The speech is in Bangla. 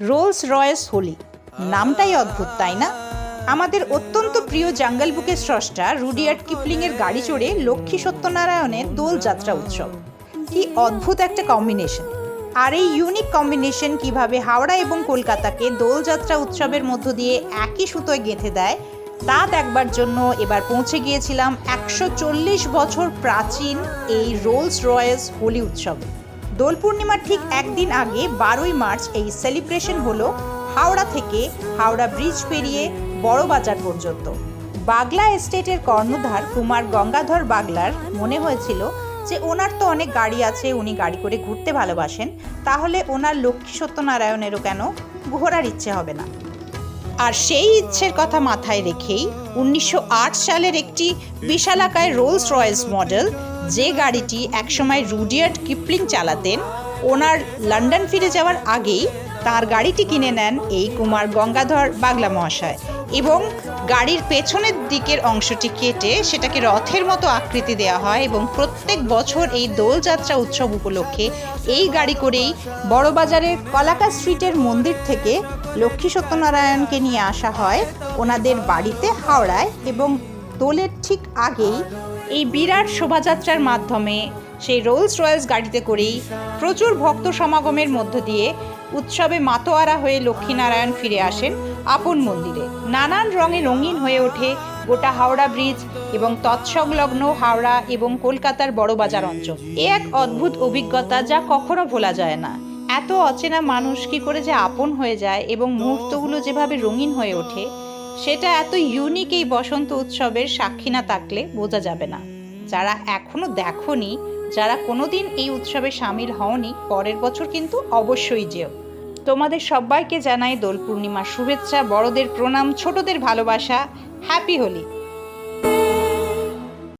Rolls Royce Holi. নামটাই অদ্ভুত, তাই না? আমাদের অত্যন্ত প্রিয় জাঙ্গল বুকের স্রষ্টা রুডিয়ার্ড কিপলিংয়ের গাড়ি চড়ে লক্ষ্মী সত্যনারায়ণের দোলযাত্রা উৎসব। কি অদ্ভুত একটা কম্বিনেশন আর এই ইউনিক কম্বিনেশন কীভাবে হাওড়া এবং কলকাতাকে দোলযাত্রা উৎসবের মধ্য দিয়ে একই সুতোয় গেঁথে দেয়, তা দেখবার জন্য এবার পৌঁছে গিয়েছিলাম একশো চল্লিশ বছর প্রাচীন এই রোলস রয়েস হোলি উৎসবে। দোল পূর্ণিমার ঠিক একদিন আগে বারোই মার্চ এই সেলিব্রেশন হলো হাওড়া থেকে হাওড়া ব্রিজ পেরিয়ে বড় বাজার পর্যন্ত। বাগলা এস্টেটের কর্ণধার কুমার গঙ্গাধর বাগলার মনে হয়েছিল যে ওনার তো অনেক গাড়ি আছে, উনি গাড়ি করে ঘুরতে ভালোবাসেন, তাহলে ওনার লক্ষ্মী সত্যনারায়ণেরও কেন? ঘোরার ইচ্ছে হবে না। আর সেই ইচ্ছের কথা মাথায় রেখেই উনিশশো আট সালের একটি বিশালাকায় রোলস রয়েস মডেল যে গাড়িটি একসময় রুডিয়ার্ড কিপলিং চালাতেন, ওনার লন্ডন ফিরে যাওয়ার আগেই তার গাড়িটি কিনে নেন এই কুমার গঙ্গাধর বাগলা মহাশয় এবং গাড়ির পেছনের দিকের অংশটি কেটে সেটাকে রথের মতো আকৃতি দেওয়া হয় এবং প্রত্যেক বছর এই দোলযাত্রা উৎসব উপলক্ষে এই গাড়ি করেই বড়বাজারের কলাকা স্ট্রিটের মন্দির থেকে লক্ষ্মী সত্যনারায়ণকে নিয়ে আসা হয়। ওনাদের বাড়িতে হাওড়ায় এবং দোলের ঠিক আগেই এই বিরাট শোভাযাত্রার মাধ্যমে সেই রোলস রয়েলস গাড়িতে করেই প্রচুর ভক্ত সমাগমের মধ্য দিয়ে উৎসবে মাতোয়ারা হয়ে লক্ষ্মীনারায়ণ ফিরে আসেন আপন মন্দিরে। নানান রঙে রঙিন হয়ে ওঠে গোটা হাওড়া ব্রিজ এবং তৎসংলগ্ন হাওড়া এবং কলকাতার বড়বাজার অঞ্চল। এ এক অদ্ভুত অভিজ্ঞতা যা কখনো ভোলা যায় না। এত অচেনা মানুষ কি করে যে আপন হয়ে যায় এবং মুহূর্তগুলো যেভাবে রঙিন হয়ে ওঠে সেটা এত ইউনিক এই বসন্ত উৎসবের সাক্ষী না থাকলে বোঝা যাবে না। যারা এখনও দেখনি, যারা কোনোদিন এই উৎসবে সামিল হওনি, পরের বছর কিন্তু অবশ্যই যেও। তোমাদের সবাইকে জানাই দোল পূর্ণিমার শুভেচ্ছা, বড়দের প্রণাম, ছোটদের ভালোবাসা হ্যাপি হোলি